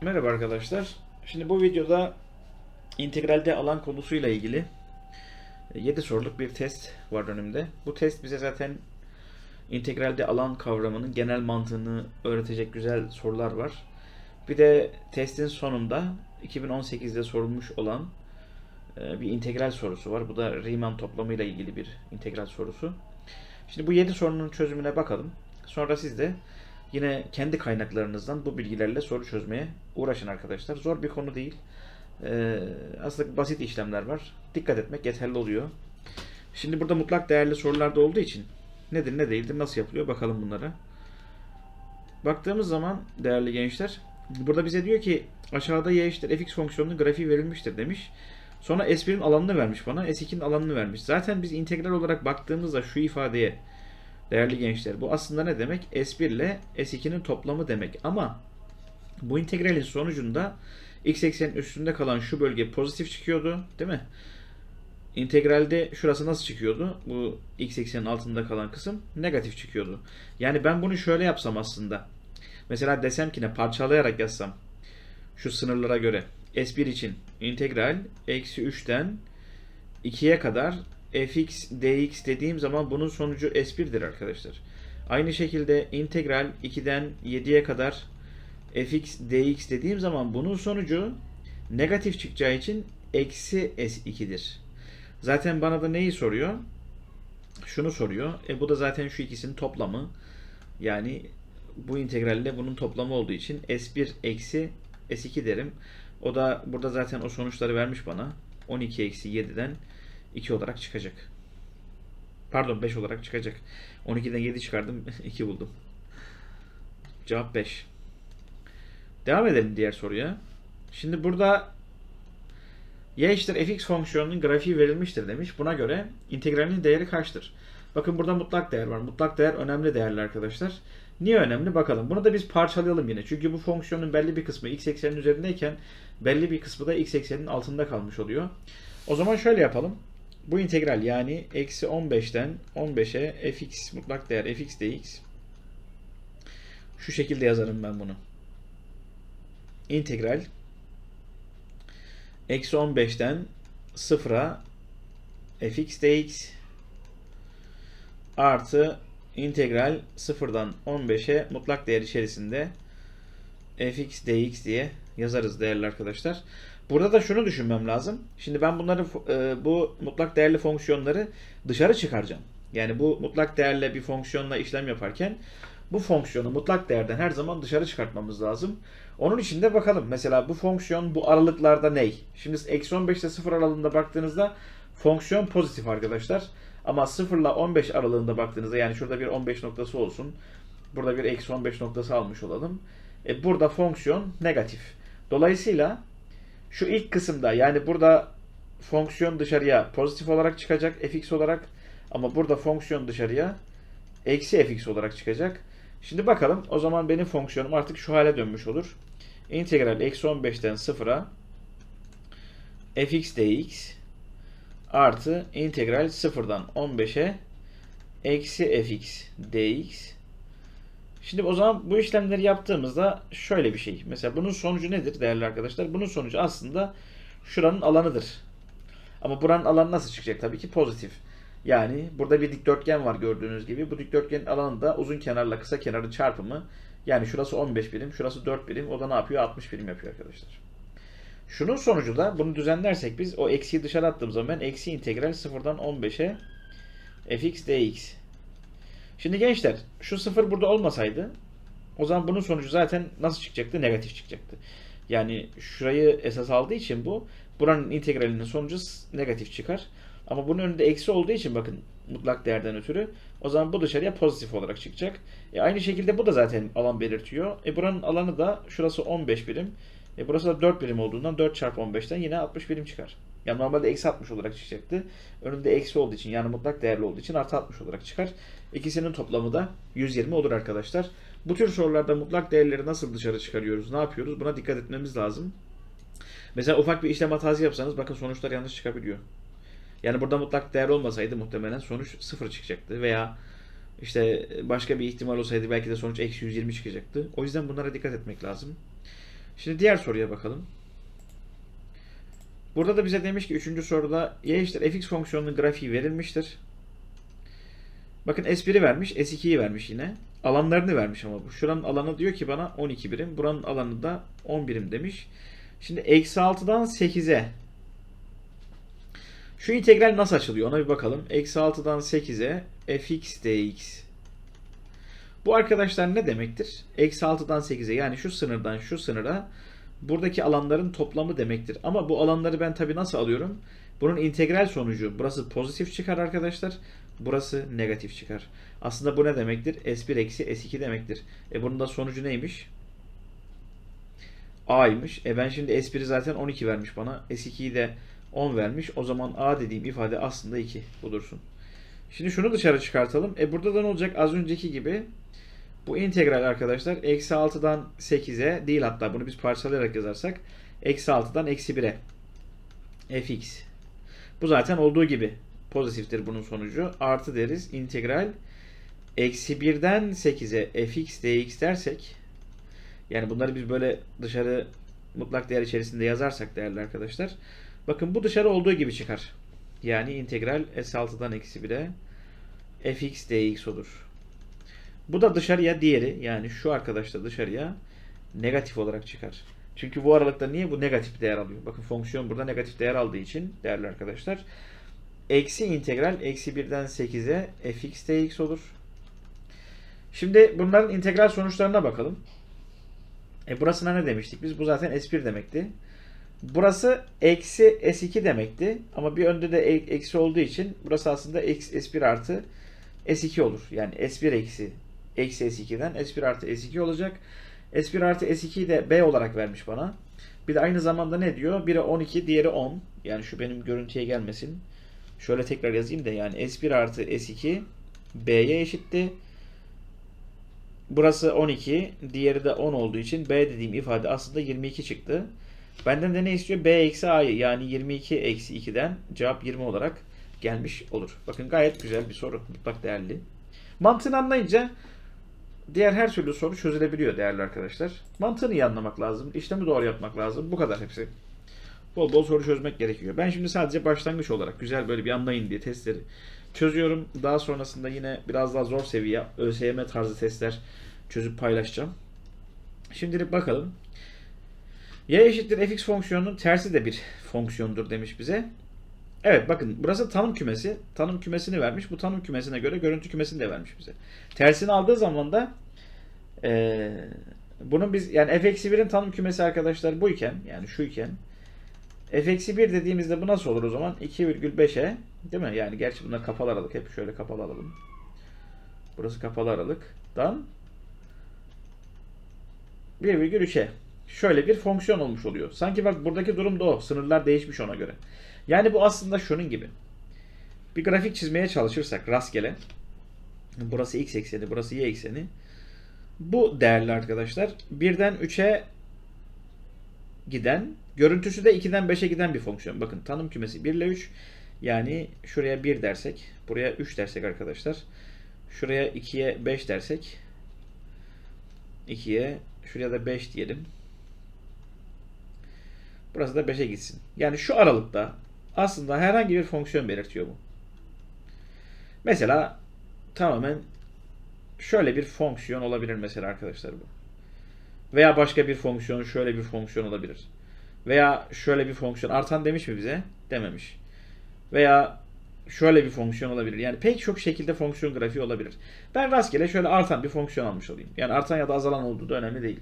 Merhaba arkadaşlar. Şimdi bu videoda integralde alan konusuyla ilgili 7 soruluk bir test var önümde. Bu test bize zaten integralde alan kavramının genel mantığını öğretecek güzel sorular var. Bir de testin sonunda 2018'de sorulmuş olan e, bir integral sorusu var. Bu da Riemann toplamıyla ilgili bir integral sorusu. Şimdi bu 7 sorunun çözümüne bakalım. Sonra siz de Yine kendi kaynaklarınızdan bu bilgilerle soru çözmeye uğraşın arkadaşlar. Zor bir konu değil. Ee, aslında basit işlemler var. Dikkat etmek yeterli oluyor. Şimdi burada mutlak değerli sorularda olduğu için nedir ne değildir nasıl yapılıyor bakalım bunlara. Baktığımız zaman değerli gençler burada bize diyor ki aşağıda y eşittir fx fonksiyonunun grafiği verilmiştir demiş. Sonra s1'in alanını vermiş bana. s2'nin alanını vermiş. Zaten biz integral olarak baktığımızda şu ifadeye Değerli gençler bu aslında ne demek? S1 ile S2'nin toplamı demek. Ama bu integralin sonucunda x eksenin üstünde kalan şu bölge pozitif çıkıyordu. Değil mi? İntegralde şurası nasıl çıkıyordu? Bu x eksenin altında kalan kısım negatif çıkıyordu. Yani ben bunu şöyle yapsam aslında. Mesela desem ki ne parçalayarak yazsam. Şu sınırlara göre. S1 için integral eksi 3'ten 2'ye kadar fx dx dediğim zaman bunun sonucu s1'dir arkadaşlar. Aynı şekilde integral 2'den 7'ye kadar fx dx dediğim zaman bunun sonucu negatif çıkacağı için eksi s2'dir. Zaten bana da neyi soruyor? Şunu soruyor. E bu da zaten şu ikisinin toplamı. Yani bu integralle bunun toplamı olduğu için s1 eksi s2 derim. O da burada zaten o sonuçları vermiş bana. 12 eksi 7'den 2 olarak çıkacak. Pardon 5 olarak çıkacak. 12'den 7 çıkardım 2 buldum. Cevap 5. Devam edelim diğer soruya. Şimdi burada y eşittir fx fonksiyonunun grafiği verilmiştir demiş. Buna göre integralin değeri kaçtır? Bakın burada mutlak değer var. Mutlak değer önemli değerli arkadaşlar. Niye önemli bakalım. Bunu da biz parçalayalım yine. Çünkü bu fonksiyonun belli bir kısmı x eksenin üzerindeyken belli bir kısmı da x eksenin altında kalmış oluyor. O zaman şöyle yapalım. Bu integral yani eksi 15'ten 15'e fx mutlak değer fx dx. Şu şekilde yazarım ben bunu. İntegral eksi 15'ten 0'a fx dx artı integral 0'dan 15'e mutlak değer içerisinde fx dx diye yazarız değerli arkadaşlar. Burada da şunu düşünmem lazım. Şimdi ben bunları e, bu mutlak değerli fonksiyonları dışarı çıkaracağım. Yani bu mutlak değerle bir fonksiyonla işlem yaparken bu fonksiyonu mutlak değerden her zaman dışarı çıkartmamız lazım. Onun için de bakalım. Mesela bu fonksiyon bu aralıklarda ne? Şimdi eksi 15 ile 0 aralığında baktığınızda fonksiyon pozitif arkadaşlar. Ama 0 ile 15 aralığında baktığınızda yani şurada bir 15 noktası olsun. Burada bir eksi 15 noktası almış olalım. E, burada fonksiyon negatif. Dolayısıyla şu ilk kısımda yani burada fonksiyon dışarıya pozitif olarak çıkacak fx olarak ama burada fonksiyon dışarıya eksi fx olarak çıkacak. Şimdi bakalım o zaman benim fonksiyonum artık şu hale dönmüş olur. İntegral eksi 15'ten 0'a fx dx artı integral 0'dan 15'e eksi fx dx Şimdi o zaman bu işlemleri yaptığımızda şöyle bir şey. Mesela bunun sonucu nedir değerli arkadaşlar? Bunun sonucu aslında şuranın alanıdır. Ama buranın alanı nasıl çıkacak? Tabii ki pozitif. Yani burada bir dikdörtgen var gördüğünüz gibi. Bu dikdörtgenin alanı da uzun kenarla kısa kenarın çarpımı. Yani şurası 15 birim, şurası 4 birim. O da ne yapıyor? 60 birim yapıyor arkadaşlar. Şunun sonucu da bunu düzenlersek biz o eksiyi dışarı attığımız zaman ben eksi integral 0'dan 15'e fx dx Şimdi gençler şu sıfır burada olmasaydı o zaman bunun sonucu zaten nasıl çıkacaktı? Negatif çıkacaktı. Yani şurayı esas aldığı için bu buranın integralinin sonucu negatif çıkar. Ama bunun önünde eksi olduğu için bakın mutlak değerden ötürü o zaman bu dışarıya pozitif olarak çıkacak. E aynı şekilde bu da zaten alan belirtiyor. E buranın alanı da şurası 15 birim. E burası da 4 birim olduğundan 4 çarpı 15'ten yine 60 birim çıkar. Yani normalde eksi 60 olarak çıkacaktı. Önünde eksi olduğu için yani mutlak değerli olduğu için artı 60 olarak çıkar. İkisinin toplamı da 120 olur arkadaşlar. Bu tür sorularda mutlak değerleri nasıl dışarı çıkarıyoruz? Ne yapıyoruz? Buna dikkat etmemiz lazım. Mesela ufak bir işlem hatası yapsanız bakın sonuçlar yanlış çıkabiliyor. Yani burada mutlak değer olmasaydı muhtemelen sonuç 0 çıkacaktı veya işte başka bir ihtimal olsaydı belki de sonuç eksi 120 çıkacaktı. O yüzden bunlara dikkat etmek lazım. Şimdi diğer soruya bakalım. Burada da bize demiş ki 3. soruda y eşittir fx fonksiyonunun grafiği verilmiştir. Bakın S1'i vermiş, S2'yi vermiş yine. Alanlarını vermiş ama bu. Şuranın alanı diyor ki bana 12 birim. Buranın alanı da 10 birim demiş. Şimdi eksi 6'dan 8'e. Şu integral nasıl açılıyor ona bir bakalım. Eksi 6'dan 8'e fx dx. Bu arkadaşlar ne demektir? Eksi 6'dan 8'e yani şu sınırdan şu sınıra buradaki alanların toplamı demektir. Ama bu alanları ben tabi nasıl alıyorum? Bunun integral sonucu burası pozitif çıkar arkadaşlar. Burası negatif çıkar. Aslında bu ne demektir? S1 eksi S2 demektir. E bunun da sonucu neymiş? A'ymış. E ben şimdi S1'i zaten 12 vermiş bana. S2'yi de 10 vermiş. O zaman A dediğim ifade aslında 2 bulursun. Şimdi şunu dışarı çıkartalım. E burada da ne olacak? Az önceki gibi bu integral arkadaşlar eksi 6'dan 8'e değil hatta bunu biz parçalayarak yazarsak eksi 6'dan eksi 1'e fx. Bu zaten olduğu gibi pozitiftir bunun sonucu. Artı deriz integral eksi 1'den 8'e fx dx dersek yani bunları biz böyle dışarı mutlak değer içerisinde yazarsak değerli arkadaşlar. Bakın bu dışarı olduğu gibi çıkar. Yani integral s6'dan eksi 1'e fx dx olur. Bu da dışarıya diğeri yani şu arkadaş da dışarıya negatif olarak çıkar. Çünkü bu aralıkta niye bu negatif değer alıyor? Bakın fonksiyon burada negatif değer aldığı için değerli arkadaşlar. Eksi integral eksi 1'den 8'e fx dx olur. Şimdi bunların integral sonuçlarına bakalım. E burasına ne demiştik? Biz bu zaten S1 demekti. Burası eksi S2 demekti. Ama bir önde de e- eksi olduğu için burası aslında eksi S1 artı S2 olur. Yani S1 eksi eksi S2'den S1 artı S2 olacak. S1 artı S2'yi de B olarak vermiş bana. Bir de aynı zamanda ne diyor? Biri 12, diğeri 10. Yani şu benim görüntüye gelmesin. Şöyle tekrar yazayım da yani S1 artı S2 B'ye eşitti. Burası 12, diğeri de 10 olduğu için B dediğim ifade aslında 22 çıktı. Benden de ne istiyor? B eksi A'yı yani 22 eksi 2'den cevap 20 olarak gelmiş olur. Bakın gayet güzel bir soru. Mutlak değerli. Mantığını anlayınca diğer her türlü soru çözülebiliyor değerli arkadaşlar. Mantığını iyi anlamak lazım. işlemi doğru yapmak lazım. Bu kadar hepsi. Bol bol soru çözmek gerekiyor. Ben şimdi sadece başlangıç olarak güzel böyle bir anlayın diye testleri çözüyorum. Daha sonrasında yine biraz daha zor seviye ÖSYM tarzı testler çözüp paylaşacağım. Şimdilik bakalım. Y eşittir fx fonksiyonunun tersi de bir fonksiyondur demiş bize. Evet bakın burası tanım kümesi. Tanım kümesini vermiş. Bu tanım kümesine göre görüntü kümesini de vermiş bize. Tersini aldığı zaman da ee, bunun biz yani f-1'in tanım kümesi arkadaşlar buyken yani şuyken f-1 dediğimizde bu nasıl olur o zaman? 2,5'e değil mi? Yani gerçi bunlar kapalı aralık. Hep şöyle kapalı alalım. Burası kapalı aralıktan 1,3'e şöyle bir fonksiyon olmuş oluyor. Sanki bak buradaki durum da o. Sınırlar değişmiş ona göre. Yani bu aslında şunun gibi. Bir grafik çizmeye çalışırsak rastgele. Burası x ekseni, burası y ekseni. Bu değerli arkadaşlar birden 3'e giden, görüntüsü de 2'den 5'e giden bir fonksiyon. Bakın tanım kümesi 1 ile 3. Yani şuraya 1 dersek, buraya 3 dersek arkadaşlar. Şuraya 2'ye 5 dersek 2'ye şuraya da 5 diyelim. Burası da 5'e gitsin. Yani şu aralıkta aslında herhangi bir fonksiyon belirtiyor bu. Mesela tamamen şöyle bir fonksiyon olabilir mesela arkadaşlar bu. Veya başka bir fonksiyon şöyle bir fonksiyon olabilir. Veya şöyle bir fonksiyon artan demiş mi bize? Dememiş. Veya şöyle bir fonksiyon olabilir. Yani pek çok şekilde fonksiyon grafiği olabilir. Ben rastgele şöyle artan bir fonksiyon almış olayım. Yani artan ya da azalan olduğu da önemli değil.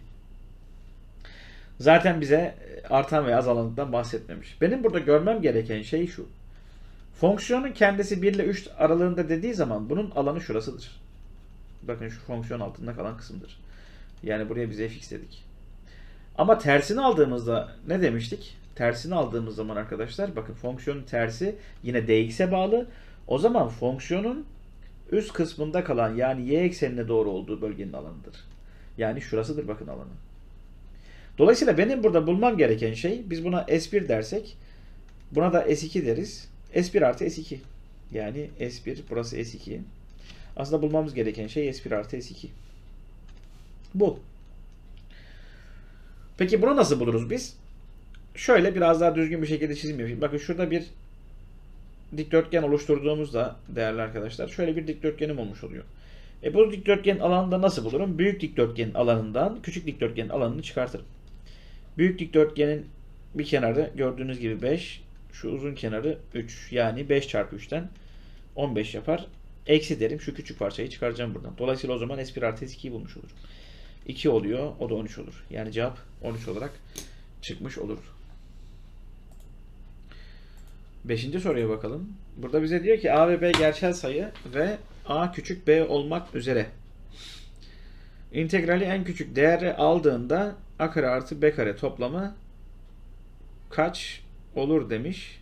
Zaten bize artan ve azalanlıktan bahsetmemiş. Benim burada görmem gereken şey şu. Fonksiyonun kendisi 1 ile 3 aralığında dediği zaman bunun alanı şurasıdır. Bakın şu fonksiyon altında kalan kısımdır. Yani buraya bize fx dedik. Ama tersini aldığımızda ne demiştik? Tersini aldığımız zaman arkadaşlar bakın fonksiyonun tersi yine dx'e bağlı. O zaman fonksiyonun üst kısmında kalan yani y eksenine doğru olduğu bölgenin alanıdır. Yani şurasıdır bakın alanı. Dolayısıyla benim burada bulmam gereken şey biz buna S1 dersek buna da S2 deriz. S1 artı S2. Yani S1 burası S2. Aslında bulmamız gereken şey S1 artı S2. Bu. Peki bunu nasıl buluruz biz? Şöyle biraz daha düzgün bir şekilde çizim yapayım. Bakın şurada bir dikdörtgen oluşturduğumuzda değerli arkadaşlar şöyle bir dikdörtgenim olmuş oluyor. E bu dikdörtgenin alanında nasıl bulurum? Büyük dikdörtgenin alanından küçük dikdörtgenin alanını çıkartırım. Büyük dikdörtgenin bir kenarı gördüğünüz gibi 5. Şu uzun kenarı 3. Yani 5 çarpı 3'ten 15 yapar. Eksi derim. Şu küçük parçayı çıkaracağım buradan. Dolayısıyla o zaman S1 artı S2'yi bulmuş olurum. 2 oluyor. O da 13 olur. Yani cevap 13 olarak çıkmış olur. Beşinci soruya bakalım. Burada bize diyor ki A ve B gerçel sayı ve A küçük B olmak üzere. İntegrali en küçük değeri aldığında A kare artı B kare toplamı kaç olur demiş.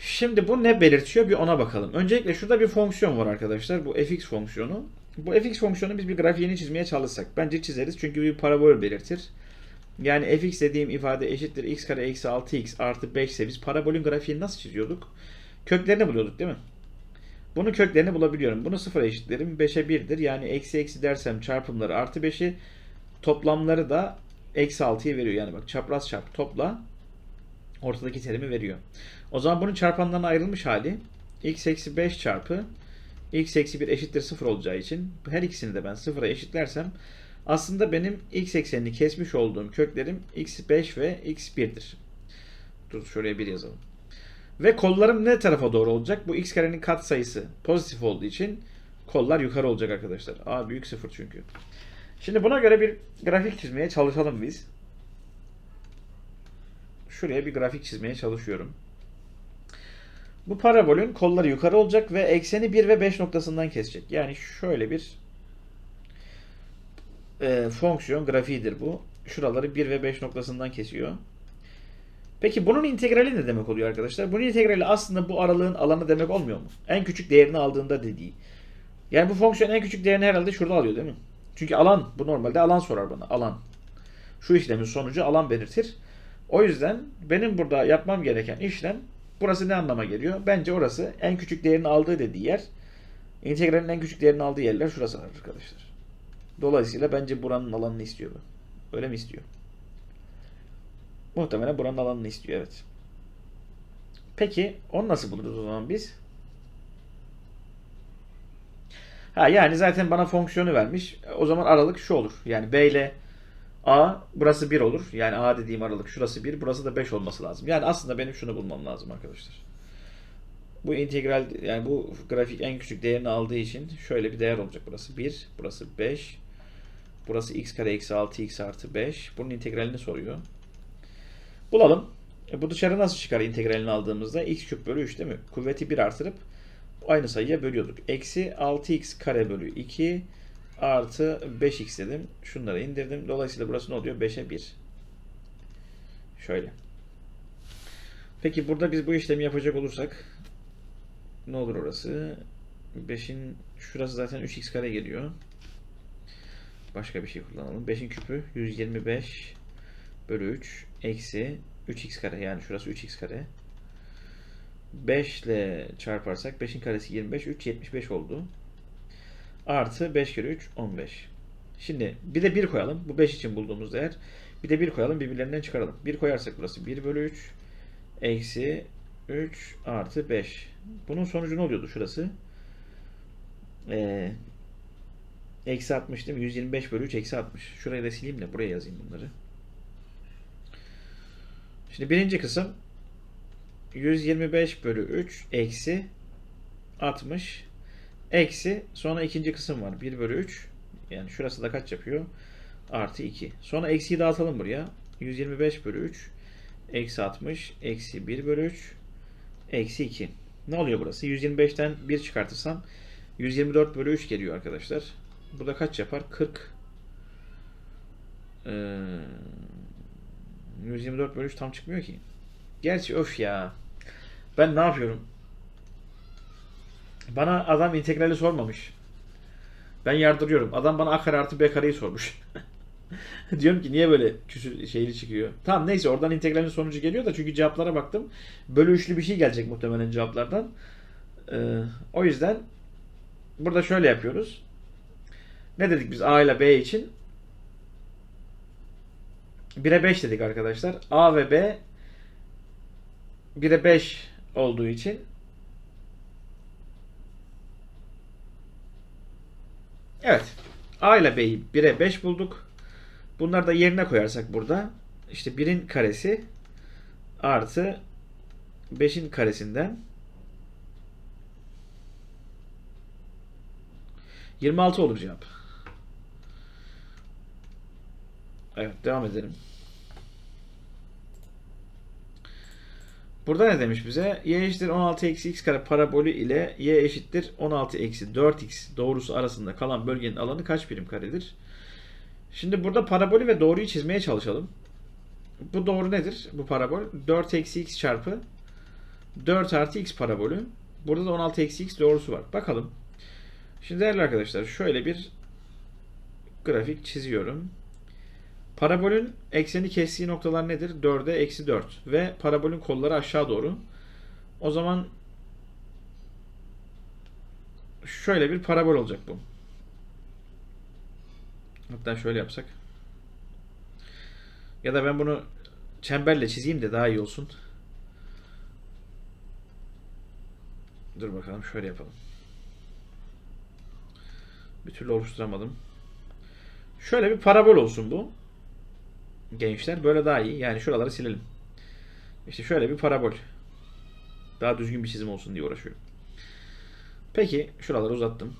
Şimdi bu ne belirtiyor bir ona bakalım. Öncelikle şurada bir fonksiyon var arkadaşlar. Bu fx fonksiyonu. Bu fx fonksiyonu biz bir grafiğini çizmeye çalışsak. Bence çizeriz çünkü bir parabol belirtir. Yani fx dediğim ifade eşittir x kare eksi 6x artı 5 ise biz parabolün grafiğini nasıl çiziyorduk? Köklerini buluyorduk değil mi? Bunun köklerini bulabiliyorum. Bunu sıfıra eşitlerim. 5'e 1'dir. Yani eksi eksi dersem çarpımları artı 5'i toplamları da eksi 6'yı veriyor. Yani bak çapraz çarp topla ortadaki terimi veriyor. O zaman bunun çarpanlarına ayrılmış hali x eksi 5 çarpı x eksi 1 eşittir 0 olacağı için her ikisini de ben sıfıra eşitlersem aslında benim x eksenini kesmiş olduğum köklerim x5 ve x1'dir. Dur şuraya 1 yazalım. Ve kollarım ne tarafa doğru olacak? Bu x karenin katsayısı pozitif olduğu için kollar yukarı olacak arkadaşlar. A büyük 0 çünkü. Şimdi buna göre bir grafik çizmeye çalışalım biz. Şuraya bir grafik çizmeye çalışıyorum. Bu parabolün kolları yukarı olacak ve ekseni 1 ve 5 noktasından kesecek. Yani şöyle bir e, fonksiyon grafiğidir bu. Şuraları 1 ve 5 noktasından kesiyor. Peki bunun integrali ne demek oluyor arkadaşlar? Bunun integrali aslında bu aralığın alanı demek olmuyor mu? En küçük değerini aldığında dediği. Yani bu fonksiyon en küçük değerini herhalde şurada alıyor değil mi? Çünkü alan bu normalde alan sorar bana. Alan. Şu işlemin sonucu alan belirtir. O yüzden benim burada yapmam gereken işlem burası ne anlama geliyor? Bence orası en küçük değerini aldığı dediği yer. İntegralin en küçük değerini aldığı yerler şurası arkadaşlar. Dolayısıyla bence buranın alanını istiyor bu. Öyle mi istiyor? Muhtemelen buranın alanını istiyor evet. Peki onu nasıl buluruz o zaman biz? Ha yani zaten bana fonksiyonu vermiş. O zaman aralık şu olur. Yani B ile A burası 1 olur. Yani A dediğim aralık şurası 1, burası da 5 olması lazım. Yani aslında benim şunu bulmam lazım arkadaşlar. Bu integral yani bu grafik en küçük değerini aldığı için şöyle bir değer olacak burası 1, burası 5. Burası x kare eksi 6 x artı 5. Bunun integralini soruyor. Bulalım. E bu dışarı nasıl çıkar integralini aldığımızda? x küp bölü 3 değil mi? Kuvveti 1 artırıp aynı sayıya bölüyorduk. Eksi 6x kare bölü 2 artı 5x dedim. Şunları indirdim. Dolayısıyla burası ne oluyor? 5'e 1. Şöyle. Peki burada biz bu işlemi yapacak olursak ne olur orası? 5'in şurası zaten 3x kare geliyor. Başka bir şey kullanalım. 5'in küpü 125 bölü 3 eksi 3x kare yani şurası 3x kare. 5 ile çarparsak 5'in karesi 25, 3 75 oldu. Artı 5 kere 3 15. Şimdi bir de 1 koyalım. Bu 5 için bulduğumuz değer. Bir de 1 koyalım birbirlerinden çıkaralım. 1 koyarsak burası 1 bölü 3 eksi 3 artı 5. Bunun sonucu ne oluyordu şurası? Ee, eksi 60 değil mi? 125 bölü 3 eksi 60. Şurayı da sileyim de buraya yazayım bunları. Şimdi birinci kısım 125 bölü 3 eksi 60 eksi sonra ikinci kısım var 1 bölü 3 yani şurası da kaç yapıyor? Artı 2. Sonra eksiyi dağıtalım buraya. 125 bölü 3 eksi 60 eksi 1 bölü 3 eksi 2. Ne oluyor burası? 125'ten 1 çıkartırsam 124 bölü 3 geliyor arkadaşlar. Burada kaç yapar? 40 ee, 124 bölü 3 tam çıkmıyor ki. Gerçi öf ya. Ben ne yapıyorum? Bana adam integrali sormamış. Ben yardırıyorum. Adam bana a kare artı b kareyi sormuş. Diyorum ki niye böyle küsür şeyli çıkıyor. Tamam neyse oradan integralin sonucu geliyor da çünkü cevaplara baktım. Bölü üçlü bir şey gelecek muhtemelen cevaplardan. Ee, o yüzden burada şöyle yapıyoruz. Ne dedik biz a ile b için? 1'e 5 dedik arkadaşlar. A ve B 1'e 5 olduğu için Evet. A ile B'yi 1'e 5 bulduk. Bunları da yerine koyarsak burada işte 1'in karesi artı 5'in karesinden 26 olur cevap. Evet devam edelim. Burada ne demiş bize? y eşittir 16 eksi x kare parabolü ile y eşittir 16 eksi 4x doğrusu arasında kalan bölgenin alanı kaç birim karedir? Şimdi burada parabolü ve doğruyu çizmeye çalışalım. Bu doğru nedir? Bu parabol 4 eksi x çarpı 4 artı x parabolü. Burada da 16 eksi x doğrusu var. Bakalım. Şimdi değerli arkadaşlar şöyle bir grafik çiziyorum. Parabolün ekseni kestiği noktalar nedir? 4'e eksi 4 ve parabolün kolları aşağı doğru. O zaman şöyle bir parabol olacak bu. Hatta şöyle yapsak. Ya da ben bunu çemberle çizeyim de daha iyi olsun. Dur bakalım şöyle yapalım. Bir türlü oluşturamadım. Şöyle bir parabol olsun bu. Gençler böyle daha iyi. Yani şuraları silelim. İşte şöyle bir parabol. Daha düzgün bir çizim olsun diye uğraşıyorum. Peki şuraları uzattım.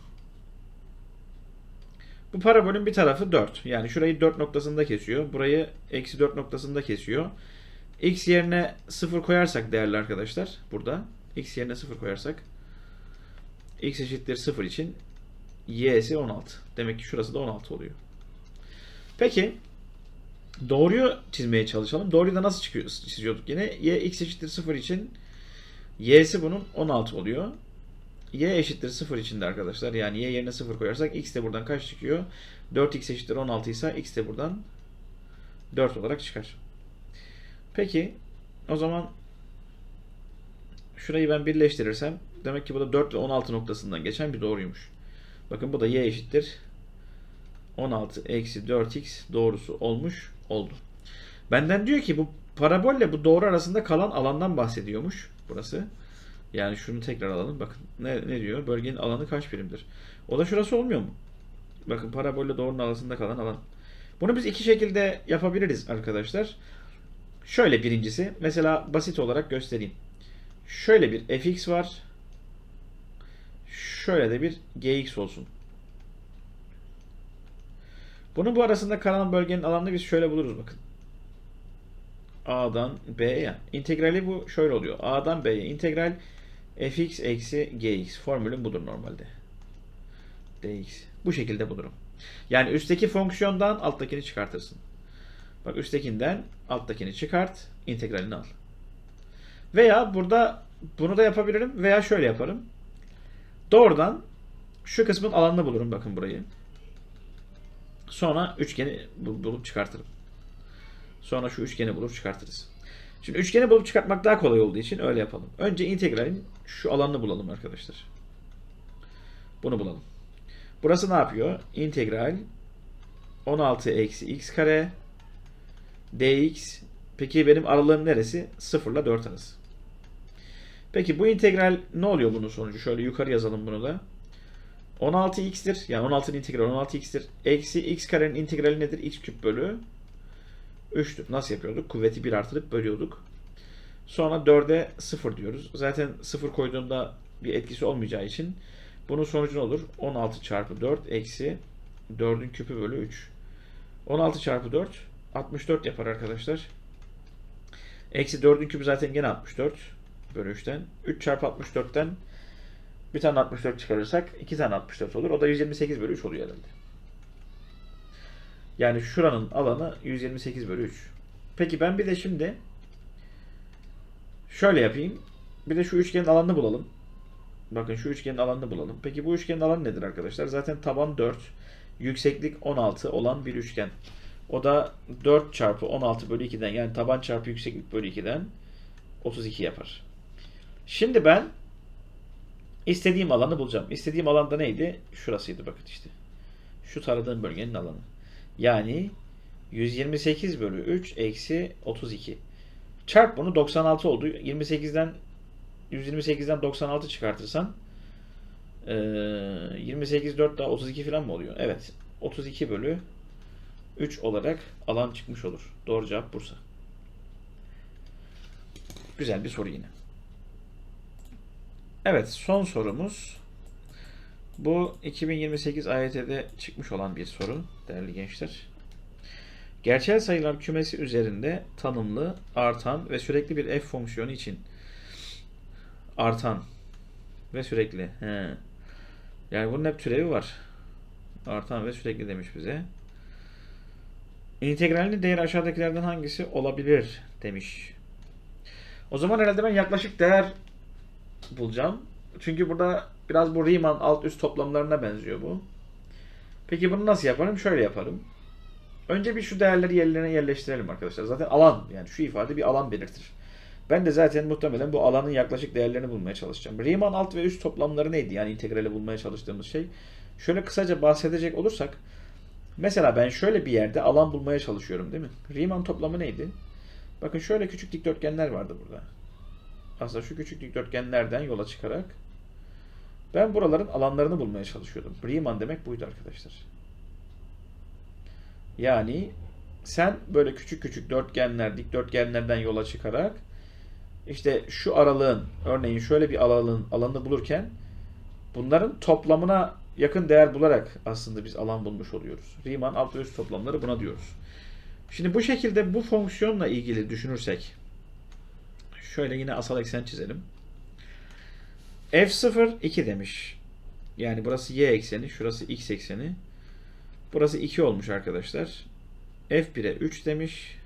Bu parabolün bir tarafı 4. Yani şurayı 4 noktasında kesiyor. Burayı eksi 4 noktasında kesiyor. X yerine 0 koyarsak değerli arkadaşlar burada. X yerine 0 koyarsak X eşittir 0 için Y'si 16. Demek ki şurası da 16 oluyor. Peki doğruyu çizmeye çalışalım. Doğruyu da nasıl çıkıyor, çiziyorduk yine? Y x eşittir 0 için y'si bunun 16 oluyor. Y eşittir 0 için de arkadaşlar yani y yerine 0 koyarsak x de buradan kaç çıkıyor? 4x eşittir 16 ise x de buradan 4 olarak çıkar. Peki o zaman şurayı ben birleştirirsem demek ki bu da 4 ve 16 noktasından geçen bir doğruymuş. Bakın bu da y eşittir 16 eksi 4x doğrusu olmuş oldu. Benden diyor ki bu parabolle bu doğru arasında kalan alandan bahsediyormuş burası. Yani şunu tekrar alalım. Bakın ne, ne diyor? Bölgenin alanı kaç birimdir? O da şurası olmuyor mu? Bakın parabolle doğrunun arasında kalan alan. Bunu biz iki şekilde yapabiliriz arkadaşlar. Şöyle birincisi. Mesela basit olarak göstereyim. Şöyle bir fx var. Şöyle de bir gx olsun. Bunun bu arasında kalan bölgenin alanını biz şöyle buluruz bakın. A'dan B'ye. İntegrali bu şöyle oluyor. A'dan B'ye integral fx eksi gx. Formülüm budur normalde. dx. Bu şekilde bulurum. Yani üstteki fonksiyondan alttakini çıkartırsın. Bak üsttekinden alttakini çıkart. integralini al. Veya burada bunu da yapabilirim veya şöyle yaparım. Doğrudan şu kısmın alanını bulurum. Bakın burayı. Sonra üçgeni bulup çıkartırım. Sonra şu üçgeni bulup çıkartırız. Şimdi üçgeni bulup çıkartmak daha kolay olduğu için öyle yapalım. Önce integralin şu alanını bulalım arkadaşlar. Bunu bulalım. Burası ne yapıyor? İntegral 16 eksi x kare dx Peki benim aralığım neresi? 0 ile 4 arası. Peki bu integral ne oluyor bunun sonucu? Şöyle yukarı yazalım bunu da. 16x'tir. Yani 16'nın integrali 16x'tir. Eksi x karenin integrali nedir? x küp bölü 3'tür. Nasıl yapıyorduk? Kuvveti 1 artırıp bölüyorduk. Sonra 4'e 0 diyoruz. Zaten 0 koyduğumda bir etkisi olmayacağı için bunun sonucu ne olur? 16 çarpı 4 eksi 4'ün küpü bölü 3. 16 çarpı 4 64 yapar arkadaşlar. Eksi 4'ün küpü zaten gene 64 bölü 3'ten. 3 çarpı 64'ten bir tane 64 çıkarırsak iki tane 64 olur. O da 128 bölü 3 oluyor herhalde. Yani şuranın alanı 128 bölü 3. Peki ben bir de şimdi şöyle yapayım. Bir de şu üçgenin alanını bulalım. Bakın şu üçgenin alanını bulalım. Peki bu üçgenin alanı nedir arkadaşlar? Zaten taban 4, yükseklik 16 olan bir üçgen. O da 4 çarpı 16 bölü 2'den yani taban çarpı yükseklik bölü 2'den 32 yapar. Şimdi ben İstediğim alanı bulacağım. İstediğim alanda neydi? Şurasıydı bakın işte. Şu taradığım bölgenin alanı. Yani 128 bölü 3 eksi 32. Çarp bunu 96 oldu. 28'den 128'den 96 çıkartırsan eee 28 4 daha 32 falan mı oluyor? Evet. 32 bölü 3 olarak alan çıkmış olur. Doğru cevap Bursa. Güzel bir soru yine. Evet son sorumuz. Bu 2028 AYT'de çıkmış olan bir soru değerli gençler. Gerçel sayılar kümesi üzerinde tanımlı, artan ve sürekli bir f fonksiyonu için artan ve sürekli. He. Yani bunun hep türevi var. Artan ve sürekli demiş bize. İntegralinin değeri aşağıdakilerden hangisi olabilir demiş. O zaman herhalde ben yaklaşık değer bulacağım. Çünkü burada biraz bu Riemann alt üst toplamlarına benziyor bu. Peki bunu nasıl yaparım? Şöyle yaparım. Önce bir şu değerleri yerlerine yerleştirelim arkadaşlar. Zaten alan yani şu ifade bir alan belirtir. Ben de zaten muhtemelen bu alanın yaklaşık değerlerini bulmaya çalışacağım. Riemann alt ve üst toplamları neydi? Yani integrali bulmaya çalıştığımız şey. Şöyle kısaca bahsedecek olursak mesela ben şöyle bir yerde alan bulmaya çalışıyorum değil mi? Riemann toplamı neydi? Bakın şöyle küçük dikdörtgenler vardı burada. Aslında şu küçük dikdörtgenlerden yola çıkarak ben buraların alanlarını bulmaya çalışıyordum. Riemann demek buydu arkadaşlar. Yani sen böyle küçük küçük dörtgenler, dikdörtgenlerden yola çıkarak işte şu aralığın, örneğin şöyle bir aralığın alanını bulurken bunların toplamına yakın değer bularak aslında biz alan bulmuş oluyoruz. Riemann alt üst toplamları buna diyoruz. Şimdi bu şekilde bu fonksiyonla ilgili düşünürsek şöyle yine asal eksen çizelim. f0 2 demiş. Yani burası y ekseni, şurası x ekseni. Burası 2 olmuş arkadaşlar. F1'e 3 demiş.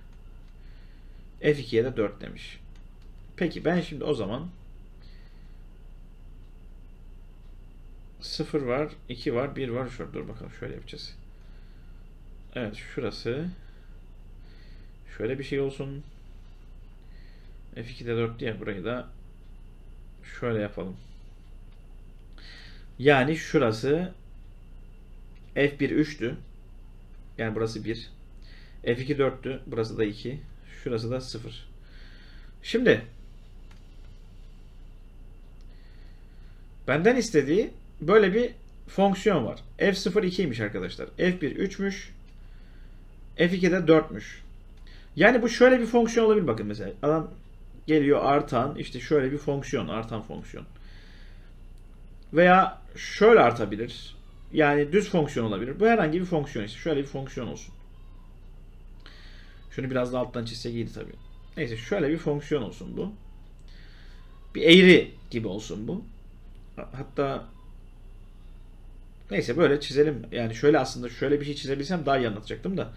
F2'ye de 4 demiş. Peki ben şimdi o zaman 0 var, 2 var, 1 var. Şurada dur bakalım şöyle yapacağız. Evet şurası şöyle bir şey olsun. F2'de 4 diye burayı da şöyle yapalım. Yani şurası F1 3'tü. Yani burası 1. F2 4'tü. Burası da 2. Şurası da 0. Şimdi benden istediği böyle bir fonksiyon var. F0 2'ymiş arkadaşlar. F1 3'müş. F2 de 4'müş. Yani bu şöyle bir fonksiyon olabilir bakın mesela. Adam geliyor artan işte şöyle bir fonksiyon artan fonksiyon. Veya şöyle artabilir. Yani düz fonksiyon olabilir. Bu herhangi bir fonksiyon işte. Şöyle bir fonksiyon olsun. Şunu biraz daha alttan çizsek iyiydi tabii. Neyse şöyle bir fonksiyon olsun bu. Bir eğri gibi olsun bu. Hatta neyse böyle çizelim. Yani şöyle aslında şöyle bir şey çizebilsem daha iyi anlatacaktım da.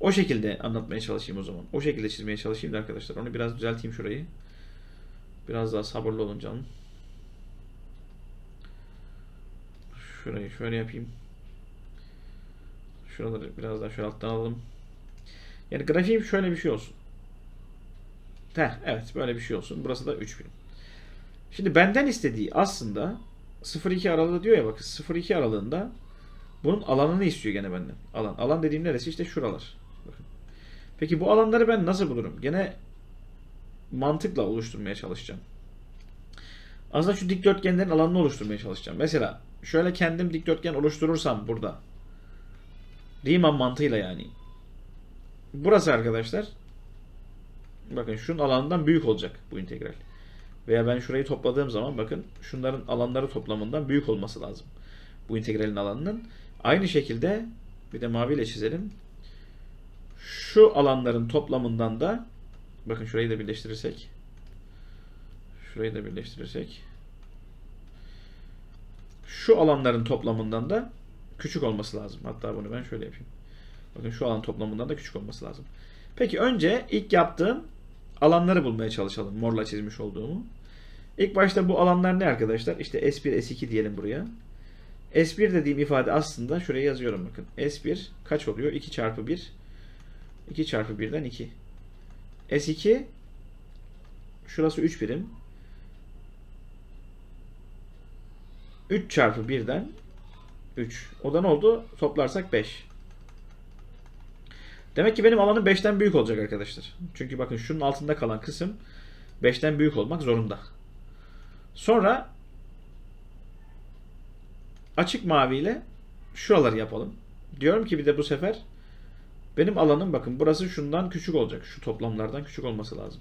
O şekilde anlatmaya çalışayım o zaman. O şekilde çizmeye çalışayım da arkadaşlar. Onu biraz düzelteyim şurayı. Biraz daha sabırlı olun canım. Şurayı şöyle yapayım. Şuraları biraz daha şöyle alttan alalım. Yani grafiğim şöyle bir şey olsun. Heh, evet böyle bir şey olsun. Burası da 3000. Şimdi benden istediği aslında 0-2 aralığı diyor ya bakın 0-2 aralığında bunun alanını istiyor gene benden. Alan. Alan dediğim neresi? İşte şuralar. Peki bu alanları ben nasıl bulurum? Gene mantıkla oluşturmaya çalışacağım. Aslında şu dikdörtgenlerin alanını oluşturmaya çalışacağım. Mesela şöyle kendim dikdörtgen oluşturursam burada Riemann mantığıyla yani. Burası arkadaşlar bakın şunun alanından büyük olacak bu integral. Veya ben şurayı topladığım zaman bakın şunların alanları toplamından büyük olması lazım. Bu integralin alanının. Aynı şekilde bir de maviyle çizelim. Şu alanların toplamından da bakın şurayı da birleştirirsek şurayı da birleştirirsek şu alanların toplamından da küçük olması lazım. Hatta bunu ben şöyle yapayım. Bakın şu alan toplamından da küçük olması lazım. Peki önce ilk yaptığım alanları bulmaya çalışalım. Morla çizmiş olduğumu. İlk başta bu alanlar ne arkadaşlar? İşte S1, S2 diyelim buraya. S1 dediğim ifade aslında şuraya yazıyorum bakın. S1 kaç oluyor? 2 çarpı 1. 2 çarpı 1'den 2. S2 şurası 3 birim. 3 çarpı 1'den 3. O da ne oldu? Toplarsak 5. Demek ki benim alanım 5'ten büyük olacak arkadaşlar. Çünkü bakın şunun altında kalan kısım 5'ten büyük olmak zorunda. Sonra açık mavi ile şuraları yapalım. Diyorum ki bir de bu sefer benim alanım bakın burası şundan küçük olacak. Şu toplamlardan küçük olması lazım.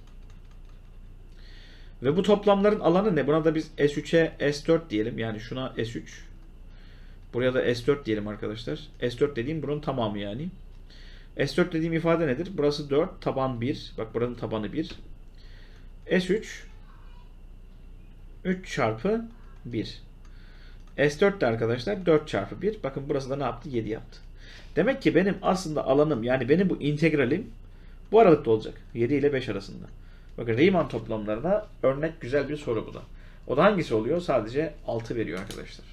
Ve bu toplamların alanı ne? Buna da biz S3'e S4 diyelim. Yani şuna S3. Buraya da S4 diyelim arkadaşlar. S4 dediğim bunun tamamı yani. S4 dediğim ifade nedir? Burası 4, taban 1. Bak buranın tabanı 1. S3 3 çarpı 1. S4 de arkadaşlar 4 çarpı 1. Bakın burası da ne yaptı? 7 yaptı. Demek ki benim aslında alanım yani benim bu integralim bu aralıkta olacak. 7 ile 5 arasında. Bakın Riemann toplamlarına örnek güzel bir soru bu da. O da hangisi oluyor? Sadece 6 veriyor arkadaşlar.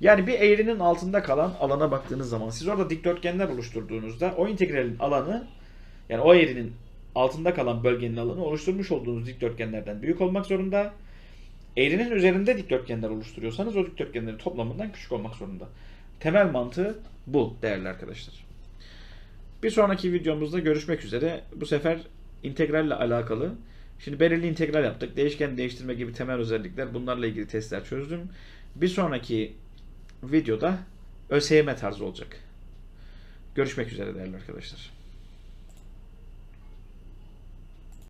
Yani bir eğrinin altında kalan alana baktığınız zaman siz orada dikdörtgenler oluşturduğunuzda o integralin alanı yani o eğrinin altında kalan bölgenin alanı oluşturmuş olduğunuz dikdörtgenlerden büyük olmak zorunda. Eğrinin üzerinde dikdörtgenler oluşturuyorsanız o dikdörtgenlerin toplamından küçük olmak zorunda. Temel mantığı bu değerli arkadaşlar. Bir sonraki videomuzda görüşmek üzere. Bu sefer integralle alakalı. Şimdi belirli integral yaptık. Değişken değiştirme gibi temel özellikler bunlarla ilgili testler çözdüm. Bir sonraki videoda ÖSYM tarzı olacak. Görüşmek üzere değerli arkadaşlar.